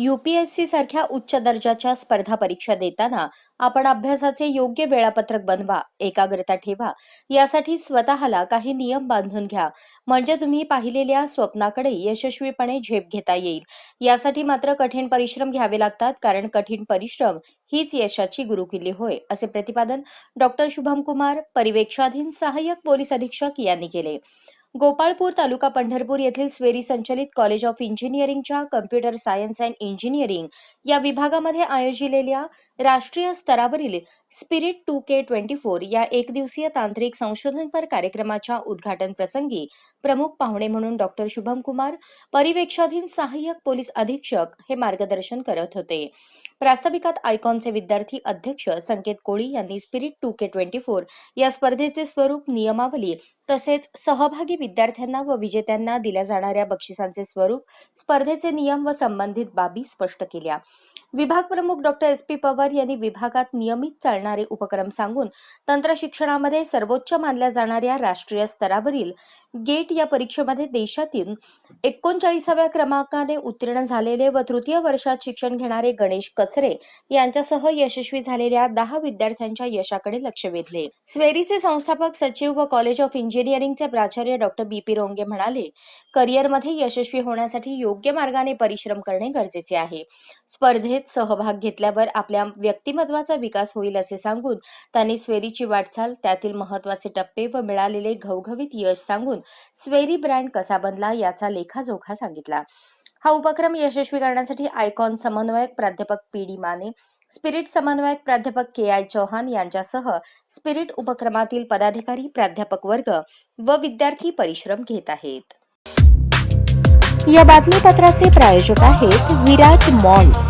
UPSC सारख्या उच्च दर्जाच्या स्पर्धा परीक्षा देताना आपण अभ्यासाचे योग्य वेळापत्रक बनवा एकाग्रता ठेवा. यासाठी स्वतःला काही नियम बांधून घ्या. म्हणजे तुम्ही पाहिलेल्या स्वप्नाकडे यशस्वीपणे झेप घेता येईल. यासाठी मात्र कठीण परिश्रम घ्यावे लागतात कारण कठीण परिश्रम हीच यशाची गुरुकिल्ली होय असे प्रतिपादन डॉक्टर शुभम कुमार परिवेक्षाधीन सहाय्यक पोलीस अधीक्षक यांनी केले. गोपाळपूर तालुका पंढरपूर येथील स्वेरी संचलित कॉलेज ऑफ इंजिनिअरिंगच्या कम्प्युटर सायन्स अँड इंजिनिअरिंग या विभागामध्ये आयोजिलेल्या राष्ट्रीय स्तरावरील spirit two K twenty four या एक दिवसीय तांत्रिक संशोधनपर कार्यक्रमाच्या उद्घाटन प्रसंगी प्रमुख पाहुणे म्हणून डॉक्टर शुभम कुमार परिवेक्षाधीन सहाय्यक पोलीस अधीक्षक हे मार्गदर्शन करत होते. प्रास्ताविकात आयकॉनचे विद्यार्थी अध्यक्ष संकेत कोळी यांनी spirit two K twenty four या स्पर्धेचे स्वरूप नियमावली तसेच सहभागी विद्यार्थ्यांना व विजेत्यांना दिल्या जाणाऱ्या बक्षिसांचे स्वरूप स्पर्धेचे नियम व संबंधित बाबी स्पष्ट केल्या. विभाग प्रमुख डॉक्टर एस पी पवार यांनी विभागात नियमित चालणारे उपक्रम सांगून तंत्र शिक्षणामध्ये सर्वोच्च मानल्या जाणाऱ्या राष्ट्रीय स्तरावरील गेट या परीक्षेमध्ये देशातील एकोणचाळीसाव्या क्रमांकाने उत्तीर्ण झालेले व तृतीय वर्षात शिक्षण घेणारे गणेश कचरे यांच्यासह यशस्वी झालेल्या दहा विद्यार्थ्यांच्या यशाकडे लक्ष वेधले. स्वेरीचे संस्थापक सचिव व कॉलेज ऑफ इंजिनिअरिंगचे प्राचार्य डॉक्टर बी पी रोंगे म्हणाले करिअरमध्ये यशस्वी होण्यासाठी योग्य मार्गाने परिश्रम करणे गरजेचे आहे. स्पर्धेत स्पर्धेत सहभाग घेतल्यावर आपल्या व्यक्तिमत्वाचा विकास होईल असे सांगून त्यांनी स्वेरीची वाटचाल त्यातील महत्त्वाचे टप्पे व मिळालेले घवघवीत यश सांगून स्वेरी ब्रँड कसा बनला याचा लेखाजोखा सांगितला. हा उपक्रम यशस्वी करण्यासाठी आयकॉन समन्वयक प्राध्यापक पी डी माने स्पिरिट समन्वयक प्राध्यापक के आय चौहान यांच्यासह स्पिरिट उपक्रमातील पदाधिकारी प्राध्यापक वर्ग व विद्यार्थी परिश्रम घेत आहेत. या बातमीपत्राचे प्रायोजक आहेत विराज मॉल.